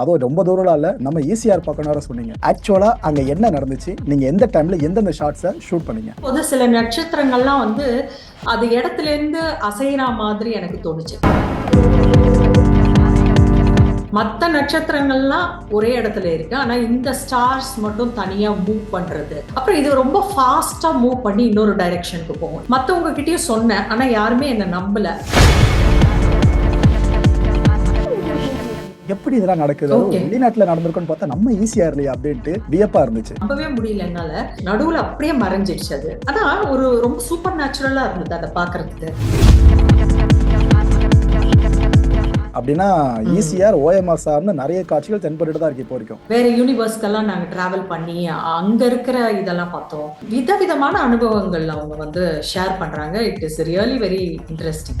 அதுவும் ரொம்ப தூரம் இல்லை. நம்ம ஈஸியாக பார்க்கணும் வர சொன்னீங்க. ஆக்சுவலாக அங்கே என்ன நடந்துச்சு? நீங்கள் எந்த டைமில் எந்தெந்த ஷார்ட்ஸை ஷூட் பண்ணீங்க? போது சில நட்சத்திரங்கள்லாம் வந்து அது இடத்துலேருந்து அசைகிற மாதிரி எனக்கு தோணுச்சு. மற்ற நட்சத்திரங்கள்லாம் ஒரே இடத்துல இருக்கு. ஆனா இந்த ஸ்டார்ஸ் மட்டும் தனியா மூவ் பண்றது. அப்புறம் இது ரொம்ப ஃபாஸ்டா மூவ் பண்ணி இன்னொரு டைரக்ஷனுக்கு போகும். மத்தவங்க கிட்டயும் சொன்னேன் ஆனா யாருமே என்ன நம்பல. எப்படி இதெல்லாம் நடக்குது. வெளிநாட்டுல நடந்திருக்குன்னு பார்த்தா நம்ம ஈஸியா இல்லையா அப்படின்ட்டு வியப்பா இருந்துச்சு. நம்பவே முடியல என்னால. நடுவுல அப்படியே மறைஞ்சிடுச்சு அது. ஆனா ஒரு ரொம்ப சூப்பர் நேச்சுரலா இருந்தது அதை பாக்குறதுக்கு அப்படின்னா ஈசிஆர் ஓஎம்ஆர் சார்னு நிறைய காட்சிகள் தென்பட்டு தான் இருக்கு இப்போ வரைக்கும். வேற யூனிவர்ஸ்க்கெல்லாம் நாங்க டிராவல் பண்ணி அங்க இருக்கிற இதெல்லாம் பார்த்தோம். விதவிதமான அனுபவங்கள் அவங்க வந்து ஷேர் பண்றாங்க. It is really very interesting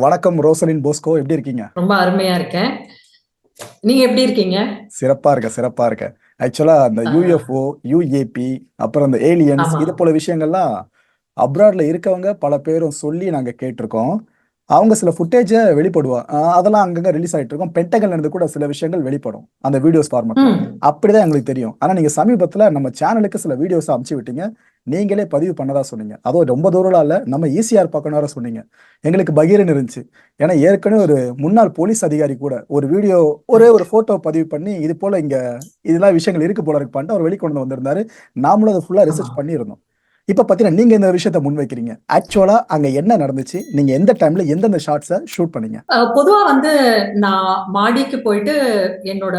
வணக்கம் ரோசலின் போஸ்கோ. எப்படி இருக்கீங்க? ரொம்ப அருமையா இருக்கேன். நீங்க எப்படி இருக்கீங்க? சிறப்பா இருக்க சிறப்பா இருக்க. ஆக்சுவலா அந்த. யூஎஃப்ஓ யூஏபி அப்புறம் அந்த ஏலியன்ஸ். இது போல விஷயங்கள்லாம் அப்ராட்ல இருக்கவங்க பல பேரும் சொல்லி நாங்க கேட்டிருக்கோம். அவங்க சில ஃபுட்டேஜை வெளிப்படுவா. அதெல்லாம் அங்கங்க ரிலீஸ் ஆயிட்டு இருக்கும். பென்டகன்ல இருந்து கூட சில விஷயங்கள் வெளிப்படும். அந்த வீடியோஸ் ஃபார்மேட் அப்படிதான் எங்களுக்கு தெரியும். ஆனா நீங்க சமீபத்துல நம்ம சேனலுக்கு சில வீடியோஸ் அனுப்பிச்சு விட்டீங்க. நீங்களே பதிவு பண்ணதா சொன்னீங்க. அதுவும் ரொம்ப தூரம் இல்ல. நம்ம ஈசிஆர் பக்கம் வர சொன்னீங்க. எங்களுக்கு பகீரன் இருந்துச்சு. ஏன்னா ஏற்கனவே ஒரு முன்னாள் போலீஸ் அதிகாரி கூட ஒரு வீடியோ ஒரே ஒரு போட்டோ பதிவு பண்ணி இது போல இங்க இதெல்லாம் விஷயங்கள் இருக்கு போல இருக்கு பண்ணிட்டு அவர் வெளிக்கொண்டு வந்திருந்தாரு. நாமளும் அதை ஃபுல்லா ரிசர்ச். பண்ணியிருந்தோம். இப்போ பார்த்தீங்கன்னா நீங்க இந்த விஷயத்த முன்வைக்கிறீங்க. ஆக்சுவலா அங்க என்ன நடந்துச்சு? நீங்க எந்த டைம்ல எந்தெந்த ஷார்ட்ஸை ஷூட் பண்ணீங்க? பொதுவாக பொதுவா வந்து நான் மாடிக்கு போயிட்டு என்னோட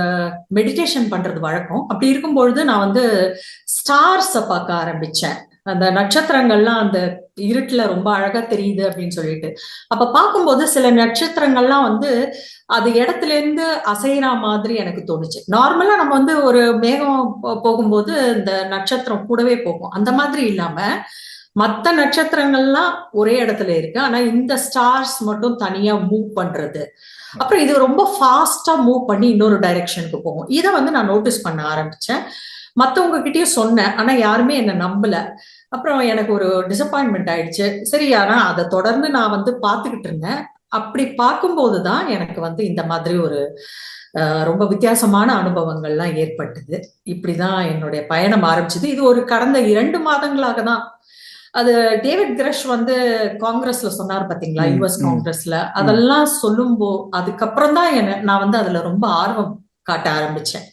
மெடிடேஷன் பண்றது வழக்கம். அப்படி இருக்கும்பொழுது நான் வந்து ஸ்டார்ஸை பார்க்க ஆரம்பிச்சேன். அந்த நட்சத்திரங்கள்லாம் அந்த இருட்டுல ரொம்ப அழகா தெரியுது அப்படின்னு சொல்லிட்டு. அப்ப பார்க்கும்போது சில நட்சத்திரங்கள்லாம் வந்து அது இடத்துல இருந்து அசைகிற மாதிரி எனக்கு தோணுச்சு. நார்மலா நம்ம வந்து ஒரு மேகம் போகும்போது இந்த நட்சத்திரம் கூடவே போகும். அந்த மாதிரி இல்லாம மத்த நட்சத்திரங்கள்லாம் ஒரே இடத்துல இருக்கு. ஆனா இந்த ஸ்டார்ஸ் மட்டும் தனியா மூவ் பண்றது. அப்புறம் இது ரொம்ப ஃபாஸ்டா மூவ் பண்ணி இன்னொரு டைரக்ஷனுக்கு போகும். இதை வந்து நான் நோட்டீஸ் பண்ண ஆரம்பிச்சேன். மத்தவங்க கிட்டயும் சொன்னேன் ஆனா யாருமே என்ன நம்பல. அப்புறம் எனக்கு ஒரு டிசப்பாயின்மெண்ட் ஆயிடுச்சு. சரி ஆனா அதை தொடர்ந்து நான் வந்து பார்த்துக்கிட்டு இருந்தேன். அப்படி பார்க்கும்போது தான் எனக்கு வந்து இந்த மாதிரி ஒரு ரொம்ப வித்தியாசமான அனுபவங்கள்லாம் ஏற்பட்டது. இப்படிதான் என்னுடைய பயணம் ஆரம்பிச்சது. இது ஒரு கடந்த இரண்டு மாதங்களாக தான். அது டேவிட் கிரஷ் வந்து காங்கிரஸ்ல சொன்னார் பாத்தீங்களா? யுஎஸ். காங்கிரஸ்ல. அதெல்லாம் சொல்லும்போ அதுக்கப்புறம் தான் என்ன நான் வந்து அதுல ரொம்ப ஆர்வம் காட்ட ஆரம்பிச்சேன்.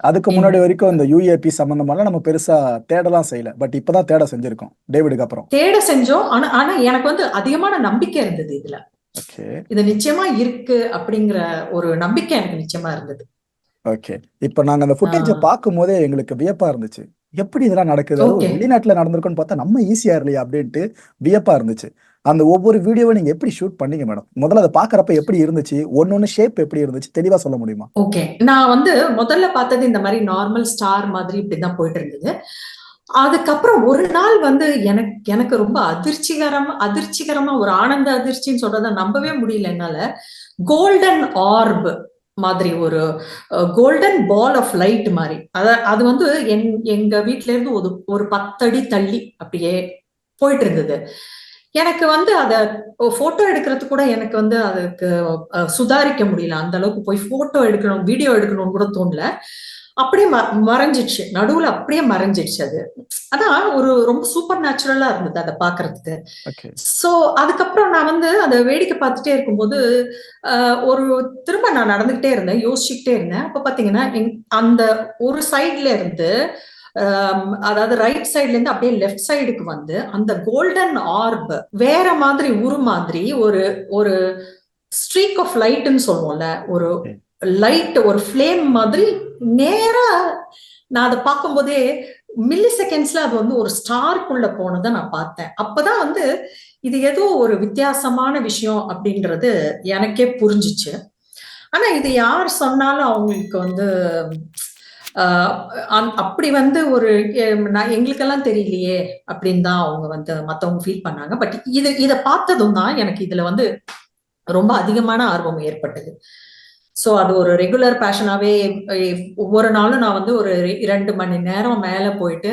அதுக்கு முன்னாடி வரைக்கும் இந்த யூஏபி சம்பந்தமெல்லாம் நம்ம பெருசா தேடலாம் செய்யல. பட் இப்பதான் தேட செஞ்சிருக்கோம். டேவிடுக்கு அப்புறம். தேட செஞ்சோம். ஆனா ஆனா எனக்கு வந்து அதிகமான நம்பிக்கை இருந்தது இதுல. ஓகே இது நிச்சயமா இருக்கு அப்படிங்கிற ஒரு நம்பிக்கை எனக்கு நிச்சயமா இருந்தது. ஓகே இப்போ நாங்க அந்த ஃபுட்டேஜை. பார்க்கும் போதே எங்களுக்கு வியப்பா இருந்துச்சு. எப்படி இதெல்லாம் நடக்குது. வெளிநாட்டுல நடந்திருக்குன்னு பார்த்தா நம்ம ஈஸியா இல்லையா அப்படின்ட்டு வியப்பா இருந்துச்சு. அந்த ஒவ்வொரு வீடியோவை நீங்க எப்படி ஷூட் பண்ணீங்க மேடம் முதல்ல அதை பாக்குறப்ப எப்படி இருந்துச்சு? ஒன்னொன்னு ஷேப் எப்படி இருந்துச்சு? தெளிவா சொல்ல முடியுமா? ஓகே நான் வந்து முதல்ல பார்த்தது இந்த மாதிரி நார்மல் ஸ்டார் மாதிரி இப்படிதான் போயிட்டு இருந்தது. அதுக்கப்புறம் ஒரு நாள் வந்து எனக்கு எனக்கு ரொம்ப அதிர்ச்சிகரமா அதிர்ச்சிகரமா ஒரு ஆனந்த அதிர்ச்சின்னு சொல்றத நம்பவே முடியல என்னால. கோல்டன் ஆர்ப் மாதிரி ஒரு கோல்டன் பால் ஆஃப் லைட் மாதிரி. அத அது வந்து எங் எங்க வீட்ல இருந்து ஒரு ஒரு பத்தடி தள்ளி அப்படியே போயிட்டு இருந்தது. எனக்கு வந்து அத போட்டோ எடுக்கிறது கூட எனக்கு வந்து அதுக்கு சுதாரிக்க முடியல. அந்த அளவுக்கு போய் போட்டோ எடுக்கணும் வீடியோ எடுக்கணும்னு கூட தோணல. அப்படியே ம- மறைஞ்சிடுச்சு. நடுவுல அப்படியே மறைஞ்சிடுச்சு அது. அதான் ஒரு ரொம்ப சூப்பர் நேச்சுரலா இருந்தது அதை பாக்குறதுக்கு. சோ அதுக்கப்புறம் நான் வந்து அதை வேடிக்கை பார்த்துட்டே இருக்கும்போது ஒரு திரும்ப நான் நடந்துகிட்டே இருந்தேன் யோசிச்சுக்கிட்டே இருந்தேன். அப்ப பாத்தீங்கன்னா அந்த ஒரு சைட்ல இருந்து அதாவது ரைட் சைட்ல இருந்து அப்படியே லெஃப்ட் சைடுக்கு வந்து அந்த கோல்டன் ஆர்ப் வேற மாதிரி உரு மாதிரி ஒரு ஒரு ஸ்ட்ரீக் ஆஃப் லைட்னு சொல்லுவோம்ல ஒரு லைட் ஒரு ஃப்ளேம் மாதிரி நேரா நான் அதை பார்க்கும்போதே மில்லி செகண்ட்ஸ்ல அது வந்து ஒரு ஸ்டார்க்குள்ள போனதை நான் பார்த்தேன். அப்பதான் வந்து இது ஏதோ ஒரு வித்தியாசமான விஷயம் அப்படின்றது எனக்கே புரிஞ்சுச்சு. ஆனா இது யார் சொன்னாலும் அவங்களுக்கு வந்து அப்படி வந்து ஒரு நான் எங்களுக்கெல்லாம் தெரியலையே அப்படின்னு தான் அவங்க வந்து மத்தவங்க ஃபீல் பண்ணாங்க. பட் இது இதை பார்த்ததும் தான் எனக்கு இதுல வந்து ரொம்ப அதிகமான ஆர்வம் ஏற்பட்டது. ஸோ அது ஒரு ரெகுலர் பேஷனாவே ஒவ்வொரு நாளும் நான் வந்து ஒரு இரண்டு மணி நேரம் மேல போயிட்டு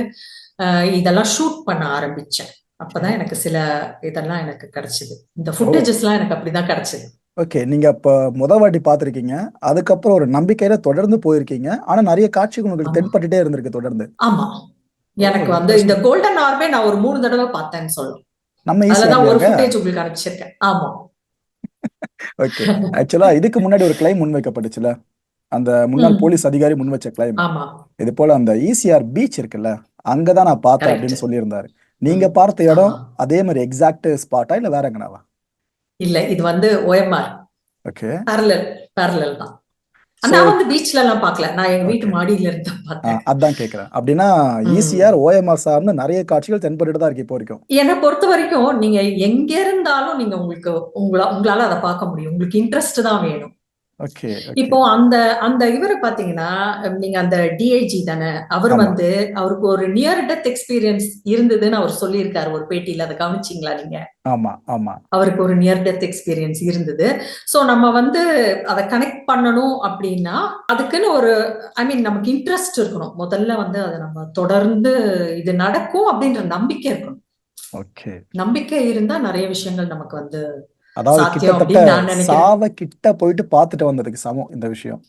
இதெல்லாம் ஷூட் பண்ண ஆரம்பிச்சேன். அப்பதான் எனக்கு சில இதெல்லாம் எனக்கு கிடைச்சது. இந்த ஃபுட்டேஜஸ் எல்லாம் எனக்கு அப்படிதான் கிடைச்சது. ஓகே நீங்க அப்ப முத வாட்டி பார்த்திருக்கீங்க அதுக்கப்புறம் ஒரு நம்பிக்கையில தொடர்ந்து போயிருக்கீங்க. ஆனா நிறைய காட்சிகள் உங்களுக்கு. தென்பட்டுட்டே இருந்திருக்கு தொடர்ந்து. ஆமா. எனக்கு வந்து இந்த கோல்டன் ஆர்பே நான் ஒரு மூணு தடவை பார்த்தேன்னு சொல்லலாம் நம்ம அதுலதான் ஒரு ஃபுட்டேஜ் உங்களுக்கு அனுப்பிச்சிருக்கேன். ஆமா. ஓகே ஆக்சுவலா இதுக்கு முன்னாடி ஒரு கிளைம் முன்வைக்கப்பட்டுச்சுல. அந்த முன்னாள். போலீஸ் அதிகாரி முன் வச்ச கிளைம் இது போல அந்த ஈசிஆர் பீச் இருக்குல்ல அங்கதான் நான் பார்த்தேன். அப்படின்னு சொல்லியிருந்தாரு. நீங்க பார்த்த இடம். அதே மாதிரி எக்ஸாக்ட் ஸ்பாட்டா இல்ல வேற எங்கனாவா? இல்ல இது வந்து ஓஎம்ஆர் ஓகே பேரலல் பேரலல் தான். நான் வந்து பீச்ல எல்லாம் பார்க்கல. நான் எங்க வீட்டு. மாடியில இருந்து தான் பார்த்தேன். அதான் கேக்குறேன். அப்படின்னா. ஈசிஆர் ஓஎம்ஆர் சார்ந்து நிறைய காட்சிகள் தென்பட்டுட்டு தான் இருக்கு இப்போ வரைக்கும். என்னை பொறுத்த வரைக்கும் நீங்க எங்க இருந்தாலும் நீங்க உங்களுக்கு உங்களா உங்களால அதை பார்க்க முடியும். உங்களுக்கு இன்ட்ரெஸ்ட் தான் வேணும். இப்போ அந்த அந்த இவரை பாத்தீங்கன்னா நீங்க அந்த டிஐஜி தானே அவர். வந்து அவருக்கு ஒரு நியர் டெத் எக்ஸ்பீரியன்ஸ் இருந்ததுன்னு அவர் சொல்லியிருக்காரு ஒரு பேட்டியில அதை கவனிச்சிங்களா நீங்க? ஆமா ஆமா. அவருக்கு ஒரு நியர் டெத் எக்ஸ்பீரியன்ஸ் இருந்தது. ஸோ நம்ம வந்து அதை கனெக்ட் பண்ணணும் அப்படின்னா அதுக்குன்னு ஒரு ஐ மீன் நமக்கு இன்ட்ரெஸ்ட் இருக்கணும். முதல்ல வந்து அதை நம்ம தொடர்ந்து இது நடக்கும் அப்படின்ற நம்பிக்கை இருக்கணும். ஓகே நம்பிக்கை இருந்தா நிறைய விஷயங்கள் நமக்கு வந்து அதாவது சாத்தியம் அப்படின்னு நான் கிட்டத்தட்ட நினைக்கிறேன். சாவ கிட்ட போயிட்டு பார்த்துட்டு வந்ததுக்கு சமம் இந்த விஷயம்.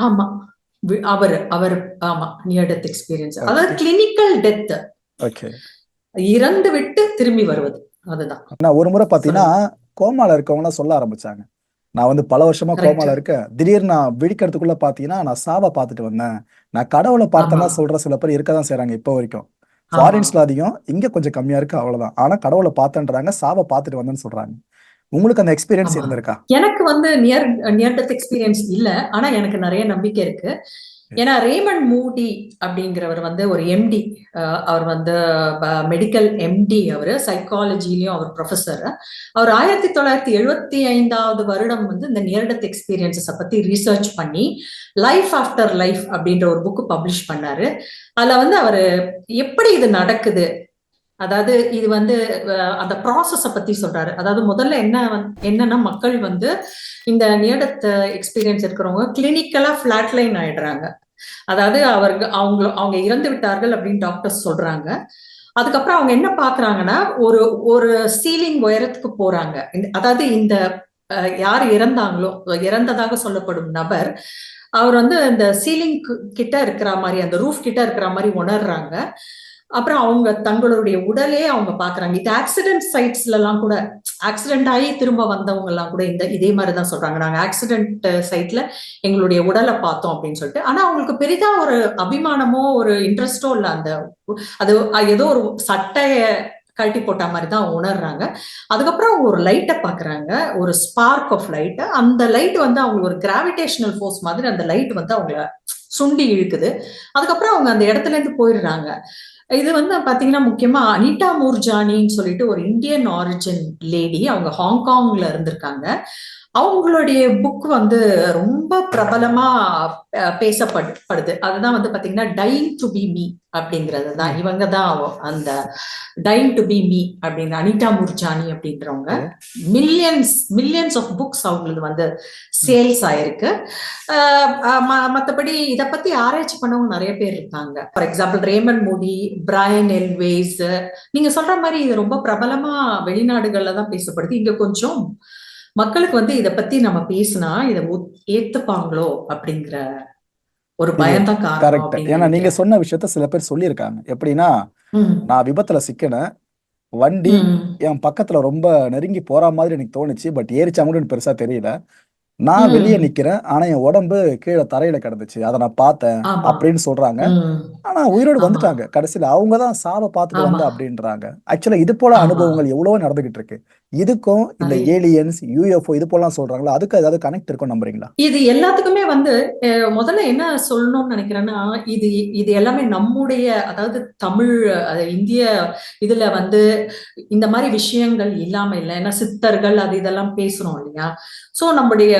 ஆமா. வி- அவர் அவர் ஆமா நியர் டெத் எக்ஸ்பீரியன்ஸ். அதாவது கிளினிக்கல் டெத் ஓகே இறந்து விட்டு திரும்பி வருவது. அதுதான். நான் ஒரு முறை பாத்தீங்கன்னா கோமால இருக்கவங்க எல்லாம் சொல்ல ஆரம்பிச்சாங்க. நான் வந்து பல வருஷமா Correct. கோமால இருக்கேன். திடீர்னு நான் விழிக்கிறதுக்குள்ள பாத்தீங்கன்னா நான் சாவ பார்த்துட்டு வந்தேன். நான் கடவுளை பார்த்தேன்னா ஆமா. சொல்ற சில பேர் இருக்கதான் செய்றாங்க இப்போ வரைக்கும். ஆமா. ஃபாரின்ஸ்ல அதிகம் இங்க கொஞ்சம் கம்மியா இருக்கு அவ்வளவுதான். ஆனா கடவுளை பார்த்தேன்றாங்க சாவ பார்த்துட்டு வந்தேன்னு சொல்றாங்க. உங்களுக்கு அந்த எக்ஸ்பீரியன்ஸ். இருந்திருக்கா? எனக்கு வந்து நியர் நியர் டெத் எக்ஸ்பீரியன்ஸ் இல்ல. ஆனா எனக்கு நிறைய நம்பிக்கை இருக்கு. ஏன்னா ரேமண்ட் மூடி அப்படிங்கிறவர் வந்து ஒரு எம்டி அவர் வந்து மெடிக்கல் எம்டி அவர். சைக்காலஜிலையும் அவர் ப்ரொஃபஸர் அவர் ஆயிரத்தி தொள்ளாயிரத்தி எழுபத்தி ஐந்தாவது வருடம் வந்து இந்த நியர் டெத் எக்ஸ்பீரியன்ஸஸை பத்தி ரிசர்ச் பண்ணி லைஃப் ஆஃப்டர் லைஃப் அப்படின்ற ஒரு புக்கு பப்ளிஷ் பண்ணாரு. அதுல வந்து அவர் எப்படி இது நடக்குது? அதாவது இது வந்து அந்த ப்ராசஸ பத்தி சொல்றாரு. அதாவது முதல்ல என்ன என்னன்னா மக்கள் வந்து இந்த நியடத்த எக்ஸ்பீரியன்ஸ் இருக்கிறவங்க கிளினிக்கலா ஃபிளாட்லைன் ஆயிடுறாங்க. அதாவது அவர்கள் அவங்க அவங்க இறந்து விட்டார்கள் அப்படின்னு டாக்டர்ஸ் சொல்றாங்க. அதுக்கப்புறம் அவங்க என்ன பாக்குறாங்கன்னா ஒரு ஒரு சீலிங் உயரத்துக்கு போறாங்க. அதாவது இந்த யார் இறந்தாங்களோ இறந்ததாக சொல்லப்படும் நபர் அவர் வந்து இந்த சீலிங் கிட்ட இருக்கிற மாதிரி அந்த ரூஃப் கிட்ட இருக்கிற மாதிரி உணர்றாங்க. அப்புறம் அவங்க தங்களுடைய உடலே அவங்க பாக்குறாங்க. இது ஆக்சிடென்ட் சைட்ஸ்ல எல்லாம் கூட ஆக்சிடென்ட் ஆகி திரும்ப வந்தவங்க எல்லாம் கூட இந்த இதே மாதிரிதான் சொல்றாங்க. நாங்க ஆக்சிடென்ட் சைட்ல எங்களுடைய உடலை பார்த்தோம் அப்படின்னு சொல்லிட்டு. ஆனா அவங்களுக்கு பெரிதா ஒரு அபிமானமோ ஒரு இன்ட்ரெஸ்டோ இல்ல அந்த அது ஏதோ ஒரு சட்டைய கழட்டி போட்ட மாதிரி தான் உணர்றாங்க. அதுக்கப்புறம் அவங்க ஒரு லைட்டை பாக்குறாங்க. ஒரு ஸ்பார்க் ஆஃப் லைட் அந்த லைட் வந்து அவங்களுக்கு ஒரு கிராவிடேஷனல் ஃபோர்ஸ் மாதிரி அந்த லைட் வந்து அவங்கள சுண்டி இழுக்குது. அதுக்கப்புறம் அவங்க அந்த இடத்துல இருந்து போயிடுறாங்க. இது வந்து பாத்தீங்கன்னா முக்கியமா அனிதா மூர்ஜானின்னு சொல்லிட்டு ஒரு இந்தியன் ஆரிஜின் லேடி அவங்க ஹாங்காங்ல இருந்திருக்காங்க. அவங்களுடைய புக் வந்து ரொம்ப பிரபலமா பேசப்படுது அதுதான் வந்து பாத்தீங்கன்னா டைங் டு பி மீ அப்படிங்கிறது தான். இவங்க தான் அந்த டைங் டு பி மீ அப்படிங்கிற அனிதா முர்ஜானி அப்படின்றவங்க. மில்லியன்ஸ் மில்லியன்ஸ் ஆஃப் புக்ஸ் அவங்களுக்கு வந்து சேல்ஸ் ஆயிருக்கு. அஹ், அஹ், ம- மத்தபடி இத பத்தி ஆராய்ச்சி பண்ணவங்க நிறைய பேர் இருக்காங்க. For example Raymond Moody Brian L Weiss நீங்க சொல்ற மாதிரி இது ரொம்ப பிரபலமா வெளிநாடுகள்ல தான் பேசப்படுது. இங்க கொஞ்சம் மக்களுக்கு வந்து இத பத்தி நம்ம பேசினா இத ஏத்துப்பாங்களோ அப்படிங்கிற ஒரு பயம் தான் காரணம் கரெக்ட் ஏன்னா நீங்க. சொன்ன விஷயத்த சில பேர் சொல்லியிருக்காங்க எப்படின்னா நான் விபத்துல சிக்கினேன் வண்டி என் பக்கத்துல ரொம்ப நெருங்கி போற மாதிரி எனக்கு தோணுச்சு பட் ஏறிச்சா கூட பெருசா தெரியல நான். வெளியே நிக்கிறேன் ஆனா என் உடம்பு கீழே தரையில கிடந்துச்சு அதை நான் பார்த்தேன். அப்படின்னு சொல்றாங்க. ஆனா உயிரோடு. வந்துட்டாங்க கடைசியில அவங்க தான் சாவ பார்த்துட்டு. வந்த அப்படின்றாங்க ஆக்சுவலா இது போல. அனுபவங்கள் எவ்வளவோ நடந்துகிட்டு இருக்கு இதுக்கும் இந்த. ஏலியன்ஸ் யூஎஃப்ஓ இது போலாம் சொல்றாங்களா? அதுக்கு ஏதாவது கனெக்ட் இருக்கும் நம்புறீங்களா? இது எல்லாத்துக்குமே வந்து முதல்ல என்ன சொல்லணும்னு நினைக்கிறேன்னா இது இது எல்லாமே நம்முடைய அதாவது தமிழ் இந்திய இதுல வந்து இந்த மாதிரி விஷயங்கள் இல்லாம இல்லை. ஏன்னா சித்தர்கள் அது இதெல்லாம் பேசுறோம் இல்லையா? சோ நம்முடைய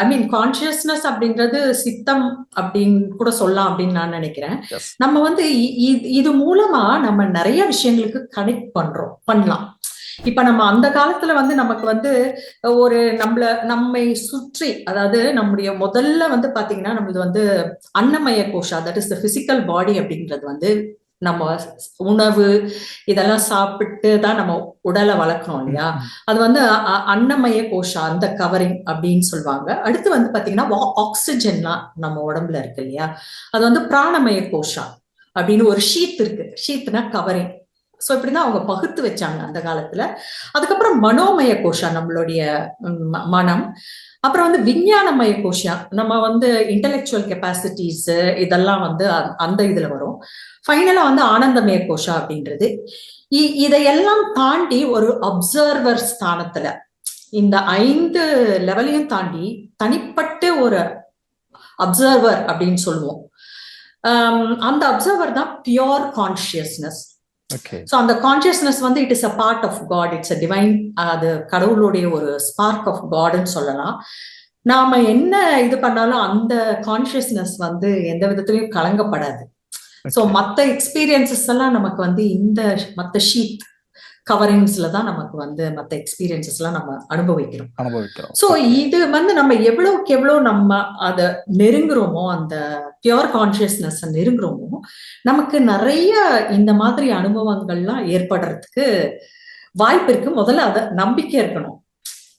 ஐ மீன் கான்சியஸ்னஸ் அப்படின்றது சித்தம் அப்படின்னு கூட சொல்லலாம் அப்படின்னு நான் நினைக்கிறேன். நம்ம வந்து இது மூலமா நம்ம நிறைய விஷயங்களுக்கு கனெக்ட் பண்றோம் பண்ணலாம். இப்ப நம்ம அந்த காலத்துல வந்து நமக்கு வந்து ஒரு நம்மள நம்மை சுற்றி அதாவது நம்முடைய முதல்ல வந்து பாத்தீங்கன்னா நம்மளது வந்து Annamaya Kosha that is the physical body அப்படின்றது வந்து நம்ம உணவு இதெல்லாம் சாப்பிட்டு தான் நம்ம உடலை வளர்க்கணும் இல்லையா? அது வந்து அன்னமய கோஷா அந்த கவரிங் அப்படின்னு சொல்லுவாங்க. அடுத்து வந்து பாத்தீங்கன்னா ஆக்சிஜன்லாம் நம்ம உடம்புல இருக்கு இல்லையா? அது வந்து பிராணமய கோஷா அப்படின்னு ஒரு ஷீத் இருக்கு. ஷீத்னா கவரிங் ஸோ இப்படிதான் அவங்க பகுத்து வச்சாங்க அந்த காலத்துல. அதுக்கப்புறம் மனோமய கோஷா நம்மளுடைய மனம். அப்புறம் வந்து விஞ்ஞானமய கோஷா. நம்ம வந்து இன்டெலெக்சுவல் கெப்பாசிட்டிஸ் இதெல்லாம் வந்து அந்த இதுல வரும். ஃபைனலா வந்து ஆனந்தமய கோஷா அப்படின்றது. இதையெல்லாம் தாண்டி ஒரு அப்சர்வர் ஸ்தானத்துல இந்த ஐந்து லெவலையும் தாண்டி தனிப்பட்ட ஒரு அப்சர்வர் அப்படின்னு சொல்லுவோம். அந்த அப்சர்வர் தான் பியோர் கான்சியஸ்னஸ் ஸோ அந்த கான்சியஸ்னஸ் வந்து it is a part of God it's a divine அது கடவுளுடைய ஒரு ஸ்பார்க் ஆஃப் காட்னு சொல்லலாம். நாம என்ன இது பண்ணாலும் அந்த கான்சியஸ்னஸ் வந்து எந்த விதத்திலையும் கலங்கப்படாது. ஸோ மற்ற எக்ஸ்பீரியன்சஸ் எல்லாம் நமக்கு வந்து இந்த மற்ற ஷீட் கவரிங்ஸ்ல தான் நமக்கு வந்து மற்ற எக்ஸ்பீரியன்சஸ் எல்லாம் நம்ம அனுபவிக்கிறோம். அனுபவிக்கிறோம். சோ இது வந்து நம்ம எவ்வளவுக்கு எவ்வளவு நம்ம அத நெருங்குறோமோ அந்த பியோர் கான்சியஸ்னஸ் நெருங்குறோமோ நமக்கு நிறைய இந்த மாதிரி அனுபவங்கள்லாம் ஏற்படுறதுக்கு வாய்ப்பு இருக்கு. முதல்ல அத நம்பிக்கை இருக்கணும்.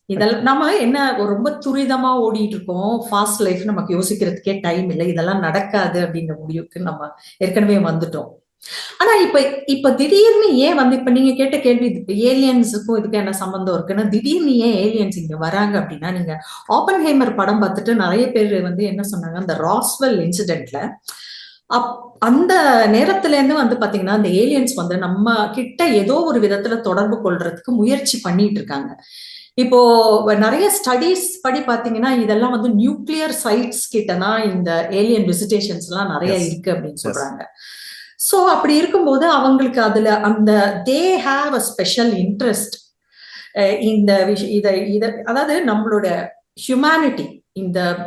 இதெல்லாம் நம்ம என்ன ரொம்ப துரிதமா ஓடிட்டு இருக்கோம் ஃபாஸ்ட் லைஃப் நமக்கு யோசிக்கிறதுக்கே டைம் இல்லை இதெல்லாம் நடக்காது அப்படின்ற முடிவுக்கு நம்ம ஏற்கனவே வந்துட்டோம். ஆனா இப்ப இப்ப திடீர்னு ஏன் வந்து இப்ப நீங்க கேட்ட கேள்வி ஏலியன்ஸுக்கும் இதுக்கு என்ன சம்பந்தம் இருக்குன்னா திடீர்னு ஏன் ஏலியன்ஸ் இங்க வராங்க அப்படின்னா நீங்க ஆப்பன்ஹைமர் படம் பார்த்துட்டு நிறைய பேர் வந்து என்ன சொன்னாங்க? அந்த ராஸ்வெல் இன்சிடென்ட்ல அப் அந்த நேரத்துல இருந்து வந்து பாத்தீங்கன்னா அந்த ஏலியன்ஸ் வந்து நம்ம கிட்ட ஏதோ ஒரு விதத்துல தொடர்பு கொள்றதுக்கு முயற்சி பண்ணிட்டு இருக்காங்க. இப்போ நிறைய ஸ்டடீஸ் படி பாத்தீங்கன்னா இதெல்லாம் வந்து நியூக்ளியர் சைட்ஸ் கிட்ட தான் இந்த ஏலியன் விசிட்டேஷன்ஸ் எல்லாம் நிறைய. இருக்கு அப்படின்னு சொல்றாங்க. சோ அப்படி இருக்கும்போது அவங்களுக்கு அதுல அந்த they have a special interest இந்த விஷயம் இத இத அதாவது நம்மளோட ஹியூமனிட்டி இந்த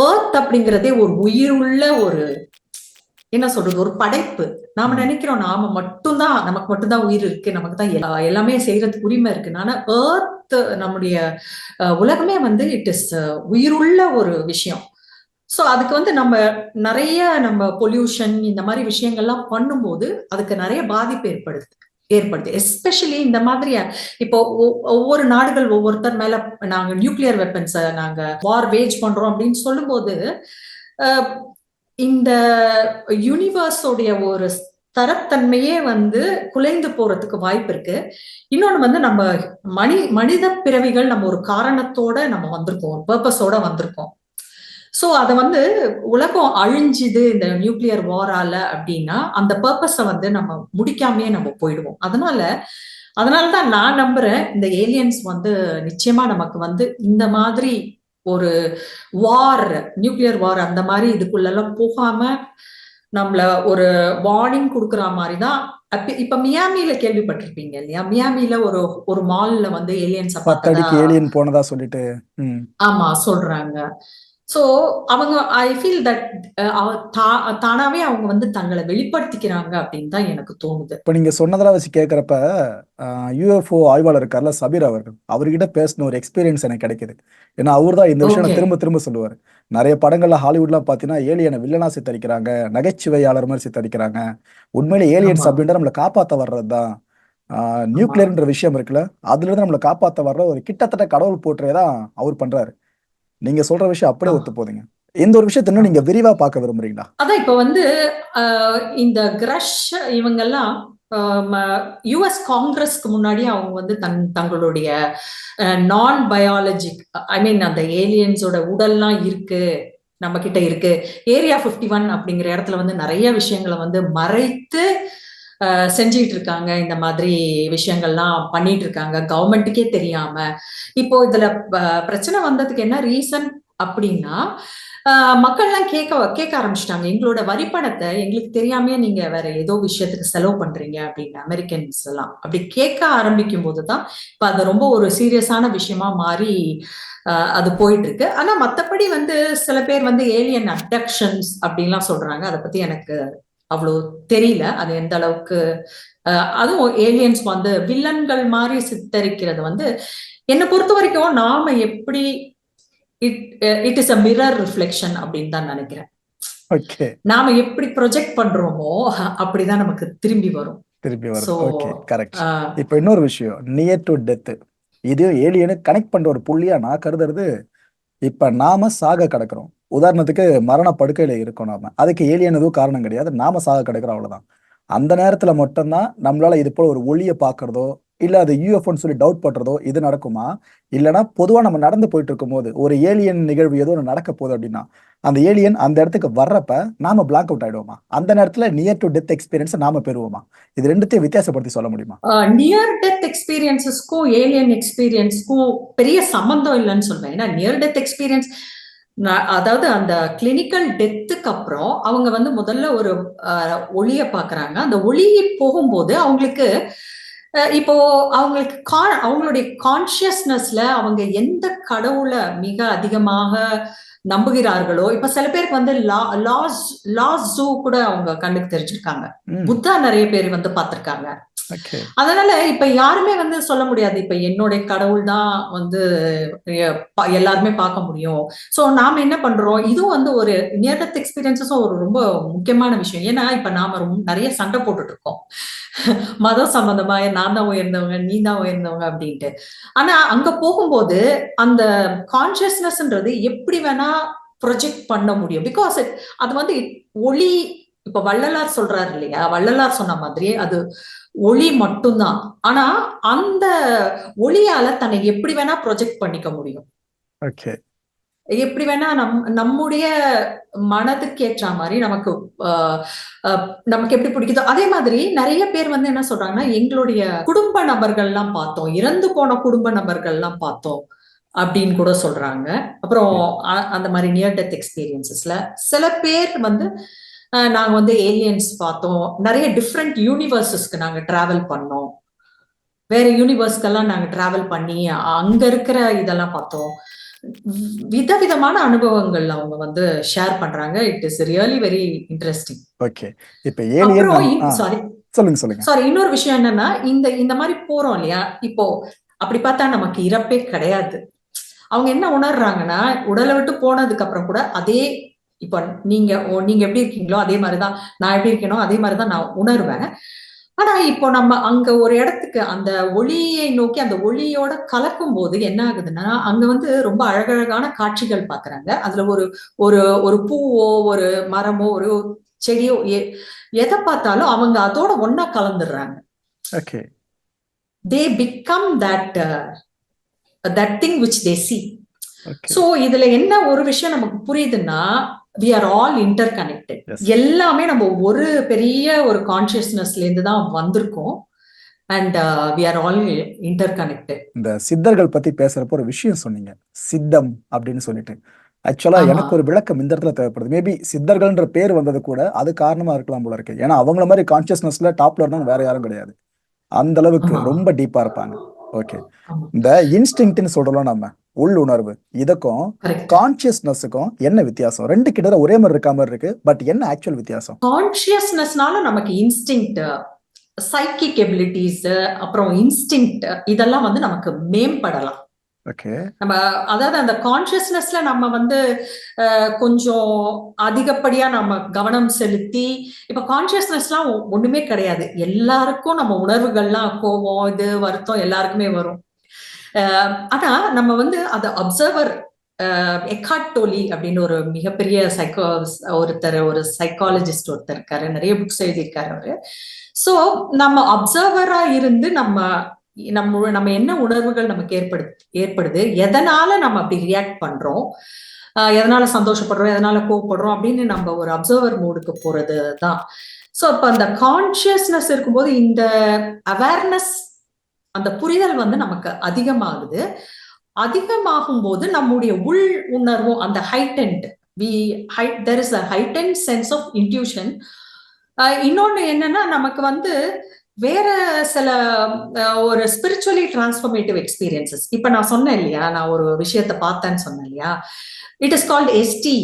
ஏர்த் அப்படிங்கிறதே ஒரு உயிருள்ள ஒரு என்ன சொல்றது ஒரு படைப்பு. நாம. நினைக்கிறோம் நாம மட்டும்தான் நமக்கு மட்டும்தான் உயிர் இருக்கு நமக்கு தான் எல்லா- எல்லாமே செய்யறதுக்கு உரிமை இருக்கு. ஆனா ஏர்த் நம்முடைய உலகமே வந்து இட் இஸ் உயிருள்ள ஒரு விஷயம். ஸோ அதுக்கு வந்து நம்ம நிறைய நம்ம பொல்யூஷன் இந்த மாதிரி விஷயங்கள்லாம் பண்ணும்போது அதுக்கு நிறைய பாதிப்பு ஏற்படுது ஏற்படுது. எஸ்பெஷலி இந்த மாதிரி இப்போ ஒ- ஒவ்வொரு நாடுகள் ஒவ்வொருத்தர் மேல நாங்க நியூக்ளியர் வெப்பன்ஸை நாங்க வார் வேஜ் பண்றோம் அப்படின்னு சொல்லும்போது இந்த யூனிவர்ஸோடைய ஒரு தரத்தன்மையே வந்து குலைந்து போறதுக்கு வாய்ப்பு இருக்கு. இன்னொன்னு வந்து நம்ம மனி மனித பிறவிகள் நம்ம ஒரு காரணத்தோட நம்ம வந்திருக்கோம் பர்பஸோட வந்திருக்கோம். சோ அத வந்து உலகம் அழிஞ்சுது இந்த நியூக்ளியர் வாரால அப்படின்னா அந்த பர்பஸை வந்து நம்ம முடிக்காமயே நம்ம போயிடுவோம். அதனால அதனாலதான் நான் நம்புறேன் இந்த ஏலியன்ஸ் வந்து நிச்சயமா நமக்கு வந்து இந்த மாதிரி ஒரு வார் நியூக்ளியர் வார் அந்த மாதிரி இதுக்குள்ளெல்லாம் போகாம நம்மள ஒரு வார்னிங் கொடுக்குற மாதிரி தான் இப்ப மியாமில கேள்விப்பட்டிருப்பீங்க இல்லையா? மியாமில ஒரு ஒரு மால்ல வந்து ஏலியன்ஸ் பத்தடிக்கு ஏலியன் போனதா சொல்லிட்டு ஆமா சொல்றாங்க. சோ அவங்க ஐ ஃபீல் தட் தானாவே அவங்க வந்து தங்களை வெளிப்படுத்திக்கிறாங்க அப்படின்னு தான் எனக்கு தோணுது. இப்போ நீங்க சொன்னதெல்லாம் வச்சு கேட்குறப்ப யூஎஃப்ஓ ஆய்வாளர் இருக்கார்ல சபீர் அவர்கள். அவர்கிட்ட பேசின ஒரு எக்ஸ்பீரியன்ஸ் எனக்கு கிடைக்குது. ஏன்னா அவர் தான் இந்த விஷயம். திரும்ப திரும்ப சொல்லுவார். நிறைய படங்கள்ல ஹாலிவுட்லாம் பார்த்தீங்கன்னா ஏலியனை வில்லனா சித்தரிக்கிறாங்க நகைச்சுவையாளர் மாதிரி சித்தரிக்கிறாங்க. உண்மையிலே ஏலியன்ஸ். அப்படின்ற நம்மளை காப்பாற்ற வர்றது தான். நியூக்ளியர்ன்ற விஷயம் இருக்குல்ல அதுல இருந்து நம்மளை காப்பாற்ற வர்ற ஒரு கிட்டத்தட்ட கடவுள் போற்றே தான் அவர் பண்றாரு. நீங்க சொல்ற விஷயம் அப்படியே. ஒத்து போகுதுங்க இந்த ஒரு விஷயத்தை இன்னும் நீங்க விரிவா பார்க்க விரும்புறீங்களா? அதான் இப்ப வந்து இந்த கிரஷ் இவங்கெல்லாம் யுஎஸ் காங்கிரஸ்க்கு முன்னாடி அவங்க வந்து தன் தங்களுடைய நான் பயாலஜிக் ஐ மீன் அந்த ஏலியன்ஸோட உடல்லாம் இருக்கு நம்ம கிட்ட இருக்கு. ஏரியா 51 ஒன் அப்படிங்கிற இடத்துல வந்து நிறைய விஷயங்களை வந்து மறைத்து செஞ்சுட்டு இருக்காங்க இந்த மாதிரி விஷயங்கள்லாம் பண்ணிட்டு இருக்காங்க கவர்மெண்ட்டுக்கே தெரியாம. இப்போ இதுல பிரச்சனை வந்ததுக்கு என்ன ரீசன் அப்படின்னா ஆஹ் மக்கள்லாம் கேட்க கேட்க ஆரம்பிச்சிட்டாங்க. எங்களோட வரிப்பணத்தை எங்களுக்கு தெரியாமயே நீங்க வேற ஏதோ விஷயத்துக்கு செலவு பண்றீங்க அப்படின்னு அமெரிக்கன்ஸ் எல்லாம். அப்படி கேட்க ஆரம்பிக்கும் போதுதான் இப்ப அது ரொம்ப ஒரு சீரியஸான விஷயமா மாறி ஆஹ் அது போயிட்டு இருக்கு ஆனா மத்தபடி வந்து சில பேர் வந்து ஏலியன் அப்டக்ஷன்ஸ் அப்படின்லாம் சொல்றாங்க. அதை பத்தி எனக்கு அவ்வளோ தெரியல. அது எந்த அளவுக்கு அதுவும் ஏலியன்ஸ் வந்து வில்லன்கள் மாதிரி சித்தரிக்கிறது வந்து என்னை பொறுத்த வரைக்கும் நாம எப்படி it it is a mirror reflection அப்படின்னு தான் நினைக்கிறேன். ஓகே நாம எப்படி ப்ரொஜெக்ட் பண்றோமோ அப்படிதான் நமக்கு திரும்பி வரும். திருப்பி வருது So, ஓகே கரெக்ட் இப்போ இன்னொரு விஷயம் நியர் டு டெத் இது ஏலியனு கனெக்ட் பண்ற ஒரு புள்ளியா நான் கருதுறது இப்ப நாம சாக கிடக்குறோம். உதாரணத்துக்கு மரண படுக்கையில இருக்கோம் நாம. அதுக்கு ஏலியன் எதுவும் காரணம் கிடையாது. நாம சாக கிடக்குறோம் அவ்வளவுதான். அந்த நேரத்துல மட்டும்தான் நம்மளால இது போல ஒரு ஒளியை பார்க்கறதோ இல்ல அது யூஎஃப்னு சொல்லி டவுட் பண்றதோ இது நடக்குமா? இல்லைன்னா பொதுவா நம்ம நடந்து போயிட்டு இருக்கும்போது ஒரு ஏலியன் நிகழ்வு ஏதோ ஒன்று நடக்க போகுது அப்படின்னா அந்த ஏலியன் அந்த இடத்துக்கு வர்றப்ப நாம பிளாக் அவுட் ஆயிடுவோமா? அந்த நேரத்துல நியர் டு டெத் எக்ஸ்பீரியன்ஸ் நாம பெறுவோமா? இது ரெண்டுத்தையும் வித்தியாசப்படுத்தி சொல்ல முடியுமா? நியர் டெத் எக்ஸ்பீரியன்ஸஸ்க்கும் ஏலியன் எக்ஸ்பீரியன்ஸ்க்கும் பெரிய சம்பந்தம் இல்லைன்னு சொல்றேன். ஏன்னா நியர் டெத் எக்ஸ்பீரியன்ஸ் அதாவது அந்த கிளினிக்கல் டெத்துக்கு அப்புறம் அவங்க வந்து முதல்ல ஒரு ஒளிய பாக்குறாங்க அந்த ஒளி போகும்போது அவங்களுக்கு இப்போ அவங்களுக்கு கா- அவங்களுடைய கான்சியஸ்னஸ்ல அவங்க எந்த கடவுளை மிக அதிகமாக நம்புகிறார்களோ? இப்ப சில பேருக்கு வந்து லா- லாஸ் லாஸ் ஜூ கூட அவங்க கண்ணுக்கு தெரிஞ்சிருக்காங்க. புத்தா நிறைய பேர் வந்து பார்த்திருக்காங்க. அதனால இப்ப யாருமே வந்து சொல்ல முடியாது. இப்ப என்னுடைய கடவுள் தான் வந்து எல்லாருமே பார்க்க முடியும். சோ நாம என்ன பண்றோம்? இதுவும் வந்து ஒரு நியர் டெத் எக்ஸ்பீரியன்சஸும் ஒரு ரொம்ப முக்கியமான விஷயம். ஏன்னா இப்ப நாம ரொம்ப நிறைய சண்டை போட்டுட்டு இருக்கோம். மதம் சம்பந்தமா நான் தான் உயர்ந்தவங்க நீ தான் உயர்ந்தவங்க அப்படின்ட்டு. ஆனா அங்க போகும்போது அந்த கான்சியஸ்னஸ்ன்றது எப்படி வேணா ப்ரொஜெக்ட் பண்ண முடியும். பிகாஸ் அது வந்து ஒளி இப்ப வள்ளலார் சொல்றாரு இல்லையா? வள்ளலார் சொன்ன மாதிரி அது ஒளி மட்டும்தான். ஆனா அந்த ஒளியால தன்னை எப்படி வேணா ப்ரொஜெக்ட் பண்ணிக்க முடியும். எப்படி வேணா நம் நம்முடைய மனதுக்கு ஏற்ற மாதிரி நமக்கு நமக்கு எப்படி பிடிக்குதோ அதே மாதிரி நிறைய பேர் வந்து என்ன சொல்றாங்கன்னா எங்களுடைய குடும்ப நபர்கள்லாம் பார்த்தோம். இறந்து போன குடும்ப நபர்கள்லாம் பார்த்தோம். அப்படின்னு கூட சொல்றாங்க. அப்புறம் அந்த மாதிரி நியர் டெத் எக்ஸ்பீரியன்சஸ்ல சில பேர் வந்து நாங்க வந்து ஏலியன்ஸ் பார்த்தோம். நிறைய டிஃப்ரெண்ட் யூனிவர்சஸ்க்கு நாங்க டிராவல் பண்ணோம். வேற யூனிவர்ஸ்க்கெல்லாம் நாங்க டிராவல் பண்ணி அங்க இருக்கிற இதெல்லாம் பார்த்தோம். விதவிதமான அனுபவங்கள் அவங்க வந்து ஷேர் பண்றாங்க. It is really very interesting okay இப்ப ஏலியன் சாரி சொல்லுங்க சொல்லுங்க. சாரி இன்னொரு விஷயம் என்னன்னா இந்த இந்த மாதிரி போறோம் இல்லையா? இப்போ அப்படி பார்த்தா நமக்கு இறப்பே கிடையாது. அவங்க என்ன உணர்றாங்கன்னா உடலை விட்டு போனதுக்கு அப்புறம் கூட அதே இப்போ நீங்க நீங்க எப்படி இருக்கீங்களோ அதே மாதிரிதான் நான் எப்படி இருக்கேனோ அதே மாதிரிதான் நான் உணர்வேன். ஆனா இப்போ நம்ம அங்க ஒரு இடத்துக்கு அந்த ஒளியை நோக்கி அந்த ஒளியோட கலக்கும் போது என்ன ஆகுதுன்னா அங்க வந்து ரொம்ப அழகழகான காட்சிகள் பாக்குறாங்க. அதுல ஒரு ஒரு ஒரு பூவோ ஒரு மரமோ ஒரு செடியோ எ- எதை பார்த்தாலும் அவங்க அதோட ஒண்ணா கலந்துடுறாங்க. Okay they become that that thing which they see so இதுல என்ன ஒரு விஷயம் நமக்கு புரியுதுன்னா we are all interconnected. எல்லாமே நம்ம ஒரு பெரிய ஒரு கான்சியஸ்னஸ்ல இருந்து தான் வந்திருக்கோம். And we are all interconnected இந்த சித்தர்கள் பத்தி பேசுறப்போ ஒரு விஷயம் சொன்னீங்க. சித்தம் அப்படின்னு சொல்லிட்டு. ஆக்சுவலா. எனக்கு ஒரு விளக்கம் இந்த இடத்துல தேவைப்படுது. மேபி சித்தர்கள்ன்ற பேர் வந்தது கூட அது காரணமா இருக்கலாம் போல இருக்கு. ஏன்னா அவங்கள மாதிரி கான்சியஸ்னஸ்ல டாப்ல இருந்தவங்க வேற யாரும் கிடையாது. அந்த அளவுக்கு. ரொம்ப டீப்பா இருப்பாங்க. ஓகே. இந்த இன்ஸ்டிங்க்ட்னு சொல்றோம் நம்ம உள் உணர்வு இதுக்கும் கான்சியஸ்னஸ்க்கும் என்ன வித்தியாசம்? ரெண்டு கிட்ட ஒரே மாதிரி இருக்க மாதிரி இருக்கு பட் என்ன ஆக்சுவல் வித்தியாசம்? கான்சியஸ்னஸ்னால நமக்கு இன்ஸ்டிங்க்ட் சைக்கிக் எபிலிட்டிஸ் அப்புறம் இன்ஸ்டிங்க்ட் இதெல்லாம் வந்து நமக்கு மேம்படலாம். நம்ம அதாவது அந்த கான்சியஸ்னஸ்ல நம்ம வந்து கொஞ்சம் அதிகப்படியா நம்ம கவனம் செலுத்தி இப்ப கான்சியஸ்னஸ்லாம் ஒண்ணுமே கிடையாது. எல்லாருக்கும் நம்ம உணர்வுகள்லாம் கோபம் இது வருத்தம் எல்லாருக்குமே வரும். ஆனா நம்ம வந்து அந்த அப்சர்வர் எக்கார்ட் டோலி அப்படின்னு ஒரு மிகப்பெரிய சைக்கோ ஒருத்தர் ஒரு சைக்காலஜிஸ்ட் ஒருத்தர் இருக்காரு. நிறைய புக்ஸ் எழுதியிருக்காரு அவரு. சோ நம்ம அப்சர்வரா இருந்து நம்ம நம்ம நம்ம என்ன உணர்வுகள் நமக்கு ஏற்படு ஏற்படுது? எதனால நம்ம அப்படி ரியாக்ட் பண்றோம்? எதனால சந்தோஷப்படுறோம்? எதனால கோவப்படுறோம்? அப்படின்னு நம்ம ஒரு அப்சர்வர் மோடுக்கு போறது தான். ஸோ அப்ப அந்த கான்சியஸ்னஸ் இருக்கும்போது இந்த அவேர்னஸ் அந்த புரிதல் வந்து நமக்கு அதிகமாகுது. அதிகமாகும் போது நம்முடைய உள் உணர்வும் அந்த heightened we high there is a heighten sense of intuition இன்னொன்னு என்னன்னா நமக்கு வந்து வேற சில ஒரு ஸ்பிரிச்சுவலி டிரான்ஸ்ஃபர்மேட்டிவ் எக்ஸ்பீரியன்சஸ் இப்ப நான் சொன்னேன் இல்லையா நான் ஒரு விஷயத்த பார்த்தேன்னு சொன்னேன் இல்லையா இட் இஸ் கால்ட் எஸ்டி